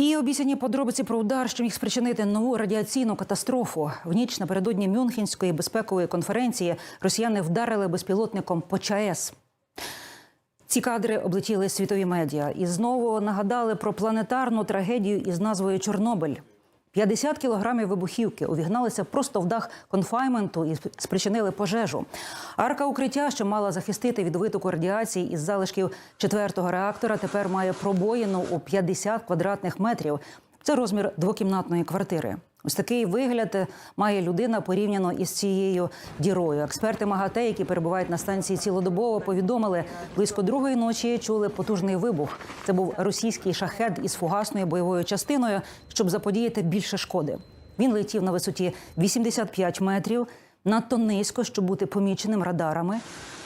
І обіцяні подробиці про удар, що міг спричинити нову радіаційну катастрофу. В ніч напередодні Мюнхенської безпекової конференції росіяни вдарили безпілотником по ЧАЕС. Ці кадри облетіли світові медіа і знову нагадали про планетарну трагедію із назвою Чорнобиль. 50 кілограмів вибухівки увігналися просто в дах конфайменту і спричинили пожежу. Арка укриття, що мала захистити від витоку радіації із залишків четвертого реактора, тепер має пробоїну у 50 квадратних метрів. Це розмір двокімнатної квартири. Ось такий вигляд має людина порівняно із цією дірою. Експерти МАГАТЕ, які перебувають на станції цілодобово, повідомили, близько другої ночі чули потужний вибух. Це був російський шахет із фугасною бойовою частиною, щоб заподіяти більше шкоди. Він летів на висоті 85 метрів, надто низько, щоб бути поміченим радарами.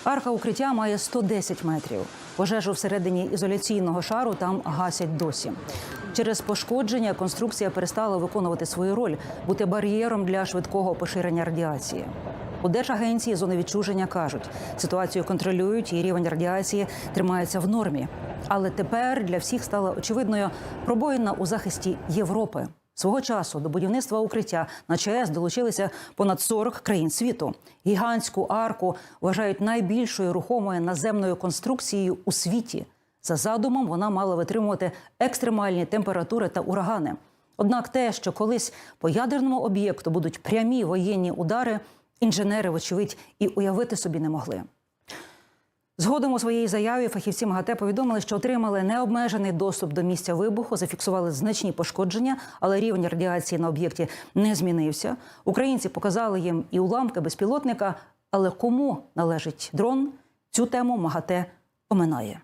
Арка укриття має 110 метрів. Пожежу всередині ізоляційного шару там гасять досі. Через пошкодження конструкція перестала виконувати свою роль, бути бар'єром для швидкого поширення радіації. У Держагенції зони відчуження кажуть, ситуацію контролюють і рівень радіації тримається в нормі. Але тепер для всіх стала очевидною пробоїна у захисті Європи. Свого часу до будівництва укриття на ЧАЕС долучилися понад 40 країн світу. Гігантську арку вважають найбільшою рухомою наземною конструкцією у світі. За задумом вона мала витримувати екстремальні температури та урагани. Однак те, що колись по ядерному об'єкту будуть прямі воєнні удари, інженери, вочевидь, і уявити собі не могли. Згодом у своїй заяві фахівці МАГАТЕ повідомили, що отримали необмежений доступ до місця вибуху, зафіксували значні пошкодження, але рівень радіації на об'єкті не змінився. Українці показали їм і уламки безпілотника. Але кому належить дрон? Цю тему МАГАТЕ оминає.